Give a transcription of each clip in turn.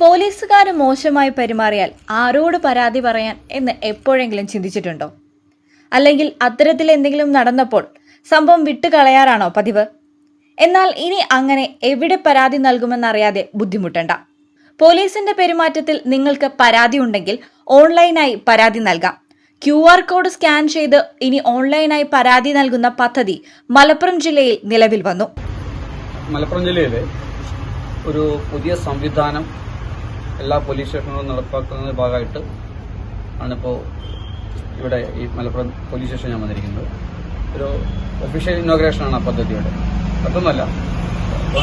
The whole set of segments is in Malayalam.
പോലീസുകാർ മോശമായി പെരുമാറിയാൽ ആരോട് പരാതി പറയാൻ എന്ന് എപ്പോഴെങ്കിലും ചിന്തിച്ചിട്ടുണ്ടോ? അല്ലെങ്കിൽ അത്തരത്തിൽ എന്തെങ്കിലും നടന്നപ്പോൾ സംഭവം വിട്ടുകളയാറാണോ പതിവ്? എന്നാൽ ഇനി അങ്ങനെ എവിടെ പരാതി നൽകുമെന്നറിയാതെ ബുദ്ധിമുട്ടണ്ട. പോലീസിന്റെ പെരുമാറ്റത്തിൽ നിങ്ങൾക്ക് പരാതി ഉണ്ടെങ്കിൽ ഓൺലൈനായി പരാതി നൽകാം. ക്യു ആർ കോഡ് സ്കാൻ ചെയ്ത് ഇനി ഓൺലൈനായി പരാതി നൽകുന്ന പദ്ധതി മലപ്പുറം ജില്ലയിൽ നിലവിൽ വന്നു. മലപ്പുറം ജില്ലയിലെ ഒരു പുതിയ സംവിധാനം എല്ലാ പോലീസ് സ്റ്റേഷനുകളും നടപ്പാക്കുന്നതിന്റെ ഭാഗമായിട്ട് ആണിപ്പോൾ ഇവിടെ ഈ മലപ്പുറം പോലീസ് സ്റ്റേഷൻ ഞാൻ വന്നിരിക്കുന്നത്. ഒരു ഒഫീഷ്യൽ ഇന്നോഗ്രേഷനാണ് ആ പദ്ധതിയുടെ. അതൊന്നുമല്ല.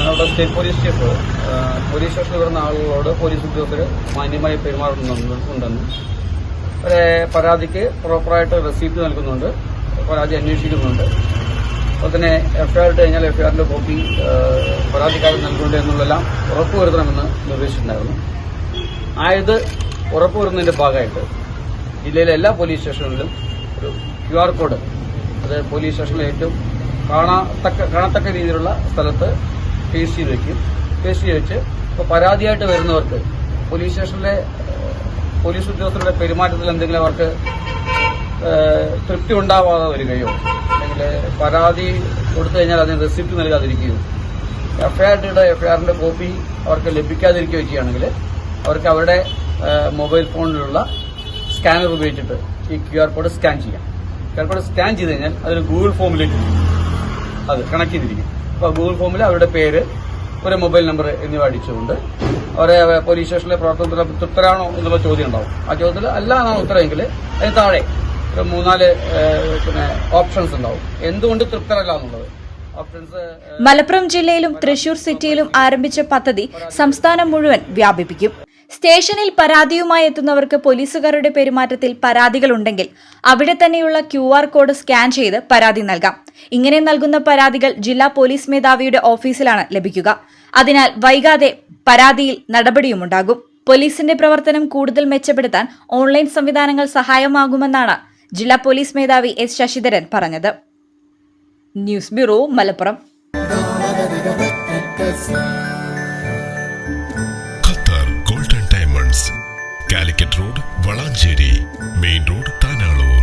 അവിടെ സ്റ്റേറ്റ് പോലീസ് സ്റ്റേഷൻ പോലീസ് സ്റ്റേഷനിൽ വരുന്ന ആളുകളോട് പോലീസ് ഉദ്യോഗസ്ഥർ മാന്യമായി പെരുമാറുന്നുണ്ടെന്നും ഒരു പരാതിക്ക് പ്രോപ്പറായിട്ട് റെസീപ്റ്റ് നൽകുന്നുണ്ട്. പരാതി അന്വേഷിക്കുന്നുണ്ട്. അപ്പോൾ തന്നെ എഫ്ഐആർ ഇട്ട് കഴിഞ്ഞാൽ എഫ്ഐആറിന്റെ കോപ്പി പരാതിക്കാരൻ നൽകുന്നുണ്ട് എന്നുള്ളതെല്ലാം ഉറപ്പുവരുത്തണമെന്ന് നിർദ്ദേശിച്ചിട്ടുണ്ടായിരുന്നു. ആയത് ഉറപ്പുവരുന്നതിന്റെ ഭാഗമായിട്ട് ജില്ലയിലെ എല്ലാ പോലീസ് സ്റ്റേഷനുകളിലും ഒരു ക്യു ആർ കോഡ് അത് പോലീസ് സ്റ്റേഷനിലെ ഏറ്റവും കാണാത്തക്ക കാണത്തക്ക രീതിയിലുള്ള സ്ഥലത്ത് പേസ്റ്റ് ചെയ്ത് വെക്കും. പേസ്റ്റ് ചെയ്ത് വെച്ച് ഇപ്പോൾ പരാതിയായിട്ട് വരുന്നവർക്ക് പോലീസ് സ്റ്റേഷനിലെ പോലീസ് ഉദ്യോഗസ്ഥരുടെ പെരുമാറ്റത്തിൽ എന്തെങ്കിലും അവർക്ക് തൃപ്തി ഉണ്ടാവാതെ വരികയോ അല്ലെങ്കിൽ പരാതി കൊടുത്തു കഴിഞ്ഞാൽ അതിന് റെസിപ്റ്റ് നൽകാതിരിക്കുകയോ എഫ്ഐആറിന്റെ എഫ്ഐആറിന്റെ കോപ്പി അവർക്ക് ലഭിക്കാതിരിക്കുകയോ ചെയ്യുകയാണെങ്കിൽ അവർക്ക് അവരുടെ മൊബൈൽ ഫോണിലുള്ള സ്കാനർ ഉപയോഗിച്ചിട്ട് ഈ ക്യു ആർ കോഡ് സ്കാൻ ചെയ്യാം. ക്യു ആർ കോഡ് സ്കാൻ ചെയ്ത് കഴിഞ്ഞാൽ അതിന് ഗൂഗിൾ ഫോമിലേക്ക് അത് കണക്ട് ചെയ്തിരിക്കും. അപ്പോൾ ഗൂഗിൾ ഫോമിൽ അവരുടെ പേര് ഒരു മൊബൈൽ നമ്പർ എന്നിവ അടിച്ചുകൊണ്ട് അവരെ പോലീസ് സ്റ്റേഷനിലെ പ്രവർത്തനത്തിൽ തൃപ്തരാണോ എന്നുള്ള ചോദ്യം ഉണ്ടാവും. ആ ചോദ്യത്തിൽ അല്ല എന്നാണ് ഉത്തരമെങ്കിൽ അതിന് താഴെ ഒരു മൂന്നാൽ പിന്നെ ഓപ്ഷൻസ് ഉണ്ടാവും. എന്തുകൊണ്ട് തൃപ്തരല്ല എന്നുള്ളത്. മലപ്പുറം ജില്ലയിലും തൃശൂർ സിറ്റിയിലും ആരംഭിച്ച പദ്ധതി സംസ്ഥാനം മുഴുവൻ വ്യാപിപ്പിക്കും. സ്റ്റേഷനിൽ പരാതിയുമായി എത്തുന്നവർക്ക് പോലീസുകാരുടെ പെരുമാറ്റത്തിൽ പരാതികളുണ്ടെങ്കിൽ അവിടെ തന്നെയുള്ള ക്യു ആർ കോഡ് സ്കാൻ ചെയ്ത് പരാതി നൽകാം. ഇങ്ങനെ നൽകുന്ന പരാതികൾ ജില്ലാ പോലീസ് മേധാവിയുടെ ഓഫീസിലാണ് ലഭിക്കുക. അതിനാൽ വൈകാതെ പരാതിയിൽ നടപടിയുമുണ്ടാകും. പോലീസിന്റെ പ്രവർത്തനം കൂടുതൽ മെച്ചപ്പെടുത്താൻ ഓൺലൈൻ സംവിധാനങ്ങൾ സഹായമാകുമെന്നാണ് ജില്ലാ പോലീസ് മേധാവി എസ് ശശിധരൻ പറഞ്ഞത്. News bureau Malappuram. Road Valanchery. Main road Tanalur.